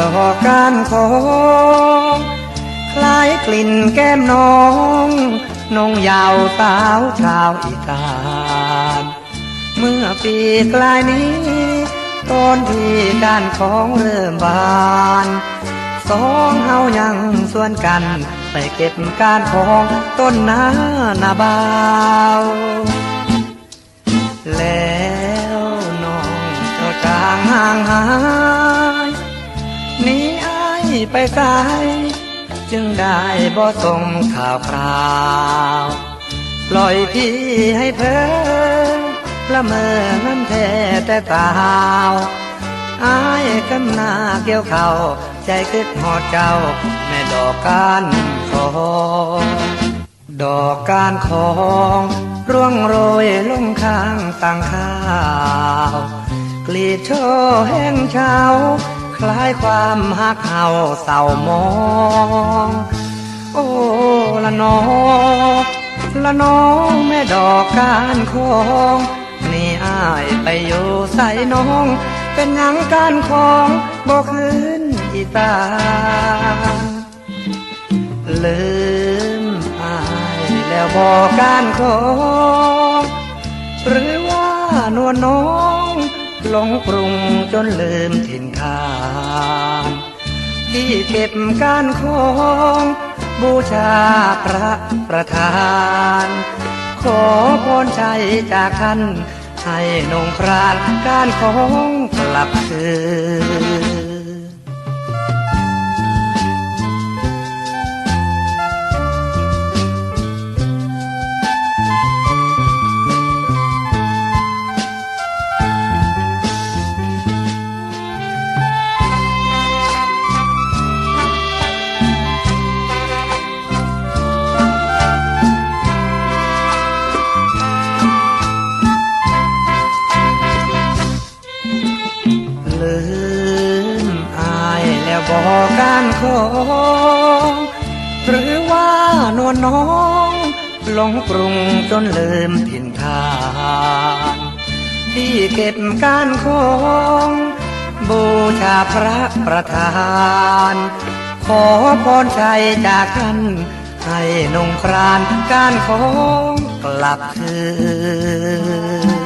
ดอกก้านของคล้ายกลิ่นแก้มน้องนงยาวสาวชาวอีสานเมื่อปีกลายนี้ตอนที่ก้านของเริ่มบานสองเฮายังส่วนกันไปเก็บการของต้นนาหนาบาวแล้วน้องเจ้าจางห่างหา ไปไกลจึงได้บ่ส่งข่าวคราว ปล่อยพี่ให้เพ้อละเมอน้ำแท้แต่ตาวอายกำหน้าเกี่ยวเขาใจคิดหอดเจ้า แม่ดอกการขอดอกการของร่วงโรยลงข้างต่างข้าวกลีดโชแห้งเช้า คล้ายความหักเห่าเศร้ามอง โอ้ละน้องละน้องแม่ดอกการของนี่อายไปอยู่ใส่น้อง เป็นหยังการของบอกคืนอีตาลืมอายแล้วบอกการของ หรือว่านวลน้อง หลงปรุงจนลืมถิ่นฐานที่เก็บการของบูชาพระประธาน ขอพรใจจากท่านให้นงพรานการของกลับคืน ลืมอายแล้วบอกการของหรือว่านวลน้องหลงปรุงจนลืมถิ่นทางที่เก็บการของบูชาพระประธาน ขอพรใจจากท่านให้นงครานการของกลับคืน